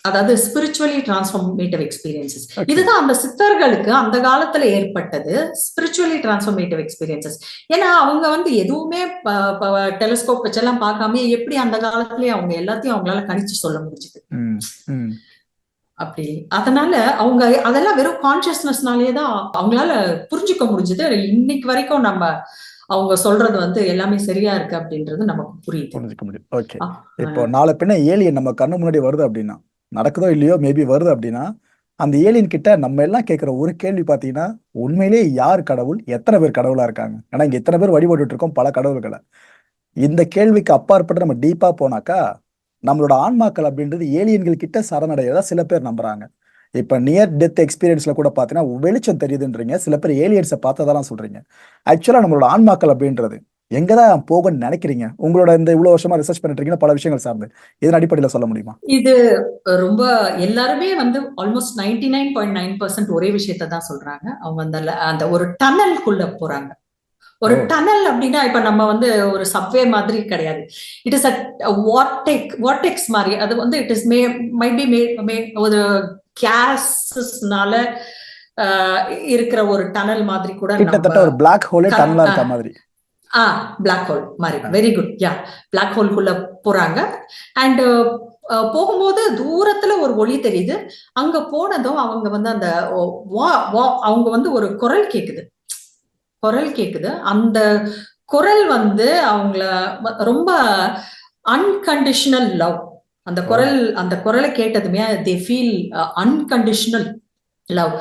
அதாவது ஸ்பிரிச்சுவலி டிரான்ஸ்ஃபர்மேட்டிவ் எக்ஸ்பீரியன்சஸ். இதுதான் அந்த சித்தர்களுக்கு அந்த காலத்துல ஏற்பட்டது ஸ்பிரிச்சுவலி டிரான்ஸ்ஃபர்மேட்டிவ் எக்ஸ்பீரியன்சஸ் ஏன்னா அவங்க வந்து எதுவுமே டெலிஸ்கோப் வச்செல்லாம் பார்க்காம எப்படி அந்த காலத்திலேயே அவங்க எல்லாத்தையும் அவங்களால கணிச்சு சொல்ல முடிஞ்சுது. அப்படி. அதனால அவங்க அதெல்லாம் வெறும் கான்சியஸ்னஸ்னாலேயே தான் அவங்களால புரிஞ்சுக்க முடிஞ்சது. இன்னைக்கு வரைக்கும் நம்ம அவங்க சொல்றது வந்து எல்லாமே சரியா இருக்கு அப்படின்றது நமக்கு புரியுது. புரிஞ்சுக்க முடியும் ஓகே. இப்போ நாளை பின்ன ஏலியன் நம்ம கண்ணு முன்னாடி வருது அப்படின்னா நடக்குதோ இல்லையோ மேபி வருது அப்படின்னா அந்த ஏலியன் கிட்ட நம்ம எல்லாம் கேட்குற ஒரு கேள்வி பார்த்தீங்கன்னா உண்மையிலேயே யார் கடவுள்? எத்தனை பேர் கடவுளா இருக்காங்க? ஏன்னா இங்க எத்தனை பேர் வழிபட்டுட்டு இருக்கோம்? பல கடவுள்களை. இந்த கேள்விக்கு அப்பாற்பட்டு நம்ம டீப்பா போனாக்கா நம்மளோட ஆன்மாக்கள் அப்படின்றது ஏலியன்கள் கிட்ட சரணடைகிறதா சில பேர் நம்புறாங்க. இப்ப நியர் டெத் எக்ஸ்பீரியன்ஸ்ல கூட பாத்தீங்கன்னா வெளிச்சம் தெரியுதுன்றீங்க. சில பேர் ஏலியன்ஸை பார்த்ததெல்லாம் சொல்றீங்க. ஆக்சுவலா நம்மளோட ஆன்மாக்கள் அப்படின்றது எங்கதான் போகணும்னு நினைக்கிறீங்க? உங்களோட இந்த இவ்வளவு வருஷமா ரிசர்ச் பண்ணிட்டு பல விஷயங்கள் சார்ந்து. இதன் அடிப்படையில சொல்ல முடியுமா? இது ரொம்ப எல்லாருமே வந்து almost ninety nine point nine percent ஒரே விஷயத்த தான் சொல்றாங்க. அவங்க அந்த அந்த ஒரு டனல்குள்ள போறாங்க. ஒரு. டனல் அப்படின்னா இப்ப நம்ம வந்து ஒரு சப்வே மாதிரி கிடையாது. இட் இஸ் அ வாட்டெக் வாட்டெக்ஸ் மாதிரி. அது வந்து it is may might be may ஒரு கேஸஸ்னால இருக்கிற ஒரு டனல் மாதிரி கூட கிட்டத்தட்ட ஒரு பிளாக் ஹோலே ஆ. இருக்க மாதிரி. ஆ பிளாக் ஹோல் மாதிரி. வெரி குட் யா பிளாக் ஹோல்குள்ள போறாங்க. அண்ட் போகும்போது தூரத்துல ஒரு ஒளி தெரியுது. அங்க போனதும் அவங்க வந்து அந்த வா- வா- அவங்க வந்து ஒரு குரல் கேக்குது. குரல் கேக்குது. அந்த குரல் வந்து அவங்கள ரொம்ப அன்கண்டிஷனல் லவ் அந்த குரல் அந்த குரலை கேட்டதுமே தே ஃபீல் அன்கண்டிஷனல் லவ்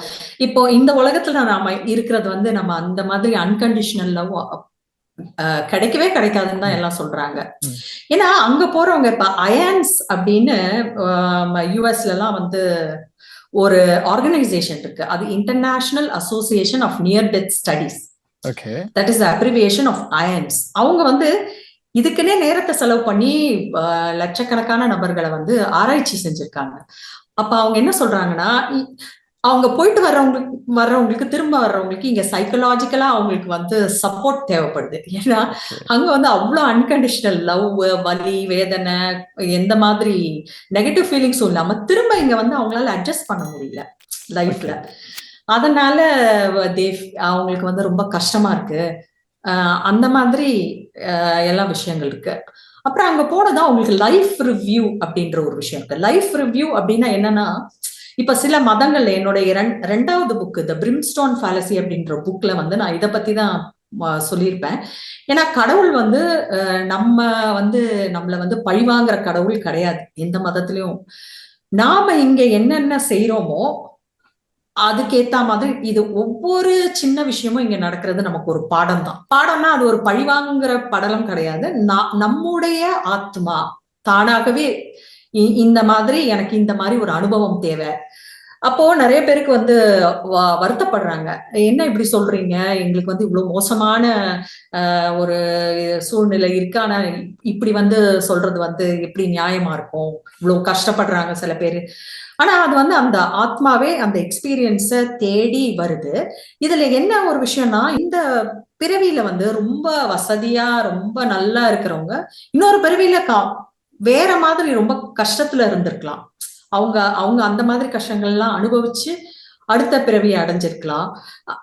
இப்போ இந்த உலகத்துல நாம இருக்கிறது வந்து நம்ம அந்த மாதிரி அன்கண்டிஷனல் லவ் கிடைக்கவே கிடைக்காதுன்னு தான் எல்லாம் சொல்றாங்க. ஏன்னா அங்க போறவங்க இப்ப அயான்ஸ் அப்படின்னு யூஎஸ்ல எல்லாம் வந்து ஒரு ஆர்கனைசேஷன் இருக்கு. அது International Association of Near Death Studies that is abbreviation of IANDS அவங்க வந்து இதுக்குன்னே நேரத்தை செலவு பண்ணி லட்சக்கணக்கான நபர்களை வந்து ஆராய்ச்சி செஞ்சிருக்காங்க. அப்ப அவங்க என்ன சொல்றாங்கன்னா அவங்க போயிட்டு வர்றவங்களுக்கு வர்றவங்களுக்கு திரும்ப வர்றவங்களுக்கு இங்க சைக்கலாஜிக்கலா அவங்களுக்கு வந்து சப்போர்ட் தேவைப்படுது. ஏன்னா அங்க வந்து அவ்வளவு அன்கண்டிஷனல் லவ் வலி வேதனை எந்த மாதிரி நெகட்டிவ் ஃபீலிங்ஸும் இல்லாம திரும்ப இங்க வந்து அவங்களால அட்ஜஸ்ட் பண்ண முடியல லைஃப்ல அதனால தேவ் அவங்களுக்கு வந்து ரொம்ப கஷ்டமா இருக்கு. அந்த மாதிரி எல்லா விஷயங்கள் இருக்கு. அப்புறம் அங்க போனதான் அவங்களுக்கு லைஃப் ரிவ்யூ அப்படின்ற ஒரு விஷயம் இருக்கு. லைஃப் ரிவ்யூ அப்படின்னா என்னன்னா இப்ப சில மதங்கள்ல என்னுடைய ரெண்டாவது புக் த பிரிம்ஸ்டோன் ஃபேலசி அப்படின்ற புக்ல வந்து நான் இதை பத்தி தான் சொல்லியிருப்பேன். ஏன்னா கடவுள் வந்து நம்ம வந்து நம்மள வந்து பழிவாங்குற கடவுள் கிடையாது. எந்த மதத்திலையும். நாம இங்க என்னென்ன செய்யறோமோ அதுக்கேத்த மாதிரி இது ஒவ்வொரு சின்ன விஷயமும் இங்க நடக்கிறது நமக்கு ஒரு பாடம் தான் பாடம்னா அது ஒரு பழிவாங்குற படலம் கிடையாது. நா- நம்முடைய ஆத்மா தானாகவே இந்த மாதிரி எனக்கு இந்த மாதிரி ஒரு அனுபவம் தேவை. அப்போ நிறைய பேருக்கு வந்து வ- வருத்தப்படுறாங்க. என்ன இப்படி சொல்றீங்க? எங்களுக்கு வந்து இவ்வளவு மோசமான ஆஹ், ஒரு சூழ்நிலை இருக்கு. ஆனா இப்படி வந்து சொல்றது வந்து எப்படி நியாயமா இருக்கும்? இவ்வளவு கஷ்டப்படுறாங்க சில பேர். ஆனா அது வந்து அந்த ஆத்மாவே அந்த எக்ஸ்பீரியன்ஸ தேடி வருது. இதுல என்ன ஒரு விஷயம்னா இந்த பிறவியில வந்து ரொம்ப வசதியா ரொம்ப நல்லா இருக்கிறவங்க இன்னொரு பிறவியில கா வேற மாதிரி ரொம்ப கஷ்டத்துல இருந்திருக்கலாம். அவங்க அவங்க அந்த மாதிரி கஷ்டங்கள் எல்லாம் அனுபவிச்சு அடுத்த பிறவியை அடைஞ்சிருக்கலாம்.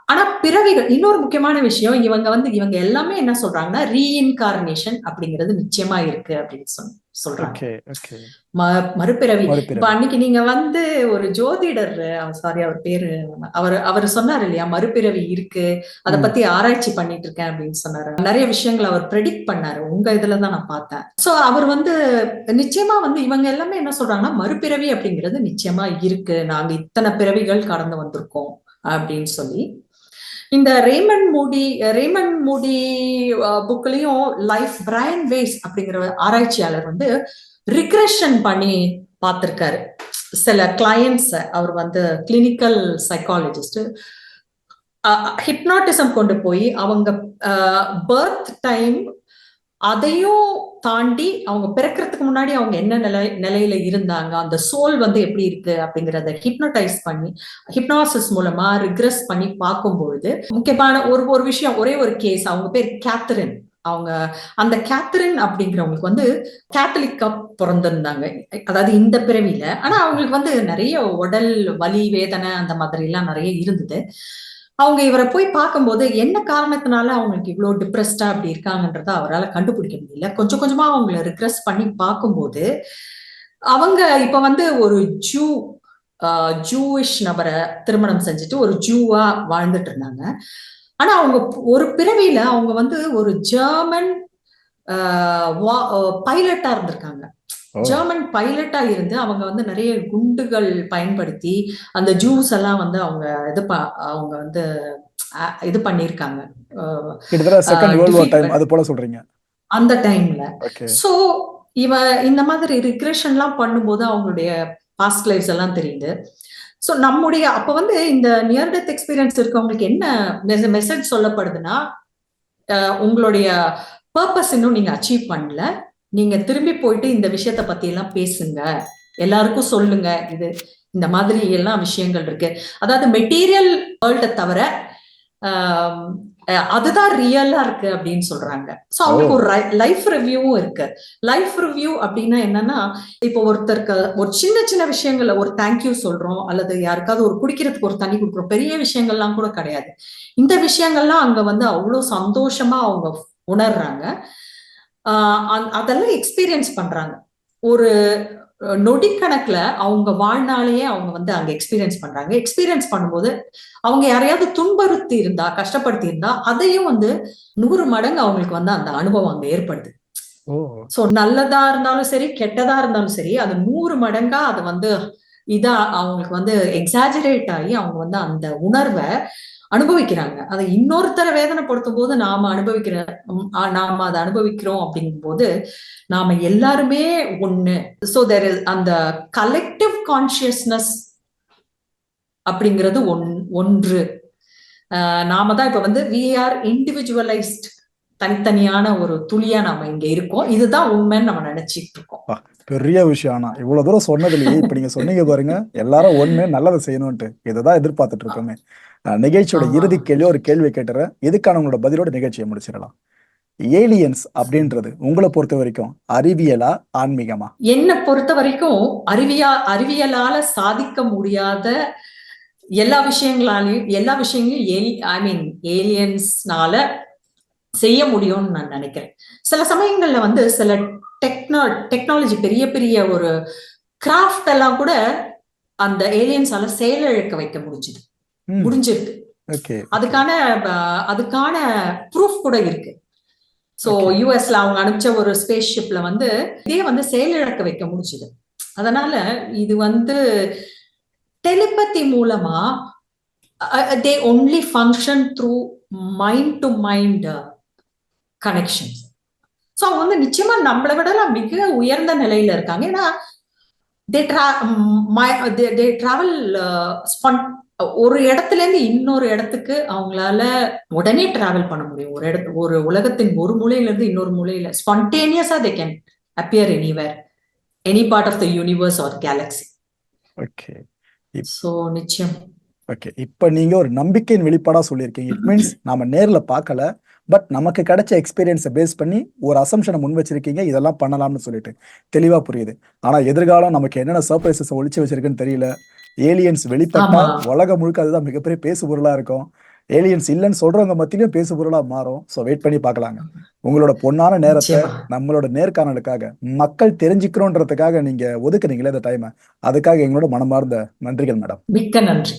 ஆனா பிறவிகள் இன்னொரு முக்கியமான விஷயம் இவங்க வந்து இவங்க எல்லாமே என்ன சொல்றாங்கன்னா ரீஇன்கார்னேஷன் அப்படிங்கிறது நிச்சயமா இருக்கு அப்படின்னு சொன்னாங்க சொல்றாங்க. மறுபிறவி. இப்ப அன்னைக்கு நீங்க வந்து ஒரு ஜோதிடர் சாரி அவர் பேரு அவர் அவர் சொன்னார் இல்லையா மறுபிறவி இருக்கு அத. பத்தி ஆராய்ச்சி பண்ணிட்டு இருக்கேன் அப்படின்னு சொன்னாரு. நிறைய விஷயங்களை அவர் ப்ரெடிக்ட் பண்ணாரு. உங்க இதுல தான் நான் பார்த்தேன். சோ அவர் வந்து நிச்சயமா வந்து இவங்க எல்லாமே என்ன சொல்றாங்கன்னா மறுபிறவி அப்படிங்கிறது நிச்சயமா இருக்கு. நாங்க இத்தனை பிறவிகள் கடந்து வந்திருக்கோம் அப்படின்னு சொல்லி. இந்த ரேமன் மூடி ரேமன் மூடி புக்லயும் லைஃப் பிரைன் வேஸ் அப்படிங்கிற ஆராய்ச்சியாளர் வந்து ரிக்ரெஷன் பண்ணி பார்த்திருக்காரு. சில கிளையண்ட்ஸ் அவர் வந்து கிளினிக்கல் சைக்காலஜிஸ்ட் ஹிப்னாட்டிசம் கொண்டு போய் அவங்க பர்த் டைம் அதையும் தாண்டி அவங்க பிறக்கிறதுக்கு முன்னாடி அவங்க என்ன நிலை நிலையில இருந்தாங்க? அந்த சோல் வந்து எப்படி இருக்கு? அப்படிங்கறத ஹிப்னோடைஸ் பண்ணி ஹிப்னாசிஸ் மூலமா ரிக்ரெஸ் பண்ணி பார்க்கும்பொழுது முக்கியமான ஒரு ஒரு விஷயம் ஒரே ஒரு கேஸ் அவங்க பேர் கேத்தரின் அவங்க அந்த கேத்தரின் அப்படிங்கிறவங்களுக்கு வந்து கேத்தலிக்கா பிறந்திருந்தாங்க. அதாவது இந்த பிறவியில. ஆனா அவங்களுக்கு வந்து நிறைய உடல் வலி வேதனை அந்த மாதிரி எல்லாம் நிறைய இருந்தது. அவங்க இவரை போய் பார்க்கும்போது என்ன காரணத்தினால அவங்களுக்கு இவ்வளோ டிப்ரெஸ்டா அப்படி இருக்காங்கன்றத அவரால் கண்டுபிடிக்க முடியல. கொஞ்சம் கொஞ்சமா அவங்கள ரிக்ரெஸ் பண்ணி பார்க்கும்போது அவங்க இப்ப வந்து ஒரு ஜூ ஜூயிஷ் நபரை திருமணம் செஞ்சுட்டு ஒரு ஜூவா வாழ்ந்துட்டு இருந்தாங்க. ஆனா அவங்க ஒரு பிறவியில அவங்க வந்து ஒரு ஜெர்மன் பைலட்டா இருந்திருக்காங்க. ஜெர்மன் பைலட்டா இருந்து அவங்க வந்து நிறைய குண்டுகள் பயன்படுத்தி அந்த ஜூஸ் எல்லாம் வந்து அவங்க இது அவங்க வந்து இது சொல்றீங்க. அந்த டைம்ல சோ இவ இந்த மாதிரி ரிக்ரெஷன்லாம் பண்ணும்போது அவங்களுடைய பாஸ்ட் லைஃப்ஸ் எல்லாம் தெரியுது. சோ நம்முடைய அப்ப வந்து இந்த நியர் டெத் எக்ஸ்பீரியன்ஸ் இருக்கவங்களுக்கு என்ன மெசேஜ் சொல்லப்படுதுன்னா உங்களுடைய பர்பஸ் இன்னும் நீங்க அச்சீவ் பண்ணல. நீங்க திரும்பி போயிட்டு இந்த விஷயத்த பத்தி எல்லாம் பேசுங்க. எல்லாருக்கும் சொல்லுங்க. இது இந்த மாதிரி எல்லாம் விஷயங்கள் இருக்கு. அதாவது மெட்டீரியல் வேர்ல்ட தவிர அதுதான் ரியலா இருக்கு அப்படின்னு சொல்றாங்க. சோ அவங்களுக்கு ஒரு லைஃப் ரிவ்யூவும் இருக்கு. லைஃப் ரிவ்யூ அப்படின்னா என்னன்னா இப்போ ஒருத்தருக்கு ஒரு சின்ன சின்ன விஷயங்கள்ல ஒரு தேங்க்யூ சொல்றோம் அல்லது யாருக்காவது ஒரு குடிக்கிறதுக்கு ஒரு தண்ணி கொடுக்குறோம் பெரிய விஷயங்கள்லாம் கூட கிடையாது. இந்த விஷயங்கள்லாம் அங்க வந்து அவ்வளவு சந்தோஷமா அவங்க உணர்றாங்க. அதெல்லாம் எக்ஸ்பீரியன்ஸ் பண்றாங்க. ஒரு நொடிக்கணக்குல அவங்க வாழ்நாளையே அவங்க வந்து அங்க எக்ஸ்பீரியன்ஸ் பண்றாங்க. எக்ஸ்பீரியன்ஸ் பண்ணும்போது அவங்க யாரையாவது துன்புறுத்தி இருந்தா கஷ்டப்படுத்தி இருந்தா அதையும் வந்து நூறு மடங்கு அவங்களுக்கு வந்து அந்த அனுபவம் அங்க ஏற்படுது. சோ நல்லதா இருந்தாலும் சரி கெட்டதா இருந்தாலும் சரி அது நூறு மடங்கா அது வந்து இதா அவங்களுக்கு வந்து எக்ஸாஜரேட் ஆகி அவங்க வந்து அந்த உணர்வை அனுபவிக்கிறாங்க. அதை இன்னொருத்தரை வேதனைப்படுத்தும் போது நாம அனுபவிக்கிற நாம அதை அனுபவிக்கிறோம் அப்படிங்கும் போது நாம எல்லாருமே ஒண்ணு. சோ தேர் இஸ் அந்த கலெக்டிவ் கான்சியஸ்னஸ் அப்படிங்கிறது ஒன் ஒன்று. ஆஹ் நாம தான் இப்ப வந்து வி ஆர் இண்டிவிஜுவலைஸ்ட் தனித்தனியான ஒரு துளியா நாம இங்க இருக்கோம். இதுதான் உண்மைன்னு நம்ம நினைச்சிட்டு இருக்கோம். பெரிய விஷயம். ஆனா இவ்வளவு தூரம் சொன்னதுலயே இப்ப நீங்க சொன்னீங்க பாருங்க எல்லாரும் ஒண்ணு நல்லதை செய்யணும்ட்டு இதைதான் எதிர்பார்த்துட்டு இருக்கோமே. நிகழ்ச்சியோட. இறுதி கேள்வி ஒரு கேள்வி கேட்டுறேன். இதுக்கான உங்களோட பதிலோட நிகழ்ச்சியை முடிச்சிடலாம். ஏலியன்ஸ் அப்படின்றது உங்களை பொறுத்த வரைக்கும் அறிவியலா ஆன்மீகமா? என்னை பொறுத்த வரைக்கும் அறிவியா அறிவியலால சாதிக்க முடியாத எல்லா விஷயங்களாலையும் எல்லா விஷயங்களையும் ஐ மீன் ஏலியன்ஸ்னால செய்ய முடியும்னு நான் நினைக்கிறேன். சில சமயங்கள்ல வந்து சில டெக்னோ டெக்னாலஜி பெரிய பெரிய ஒரு கிராஃப்ட் எல்லாம் கூட அந்த ஏலியன்ஸால செயலிழக்க வைக்க முடிஞ்சுது. முடிஞ்சிருக்கு. அதுக்கான அதுக்கான ப்ரூஃப் கூட இருக்கு. சோ. யூஎஸ்ல அவங்க அனுப்பிச்ச ஒரு ஸ்பேஸ் ஷிப்ல வந்து இதே வந்து செயலிழக்க வைக்க முடிச்சுது அதனால இது வந்து டெலிபதி மூலமா they only function through mind to mind connections so அவங்க வந்து நிச்சயமா நம்மளை விடலாம் மிக உயர்ந்த நிலையில இருக்காங்க. ஏன்னா தே ட்ரா தே டிராவல் ஒரு இடத்துல இருந்து இன்னொரு இடத்துக்கு அவங்களால உடனே டிராவல் பண்ண முடியும். ஒரு இடத்து ஒரு உலகத்தின் ஒரு மூலையில இருந்து இன்னொரு மூலையில. ஸ்பான்டேனியஸா they can appear anywhere any part of the universe or galaxy okay so நிச்சயம். ஓகே இப்போ நீங்க ஒரு நம்பிக்கையின் வெளிப்பாடா சொல்லியிருக்கீங்க. இட் மீன்ஸ் நாம நேர்ல பார்க்கல பட் நமக்கு கிடைச்ச எக்ஸ்பீரியன்ஸை பேஸ் பண்ணி ஒரு அசம்ஷனை முன் வச்சிருக்கீங்க. இதெல்லாம் பண்ணலாம்னு சொல்லிட்டு தெளிவா புரியுது. ஆனா எதிர்காலம் நமக்கு என்னென்ன சர்ப்ரைசஸ் ஒளிச்சு வச்சிருக்குன்னு தெரியல. ஏலியன்ஸ் வெளிப்பட்டா. உலகம் முழுக்க அதுதான் மிகப்பெரிய பேசு பொருளா இருக்கும். ஏலியன்ஸ் இல்லைன்னு சொல்றவங்க மத்தியிலும் பேசு பொருளா மாறும். ஸோ வெயிட் பண்ணி பார்க்கலாங்க. உங்களோட பொன்னான நேரத்தை நம்மளோட நேர்காணலுக்காக மக்கள் தெரிஞ்சுக்கிறோன்றதுக்காக நீங்க ஒதுக்குறீங்களே இந்த டைமை அதுக்காக எங்களோட மனமார்ந்த நன்றிகள் மேடம் மிக்க நன்றி.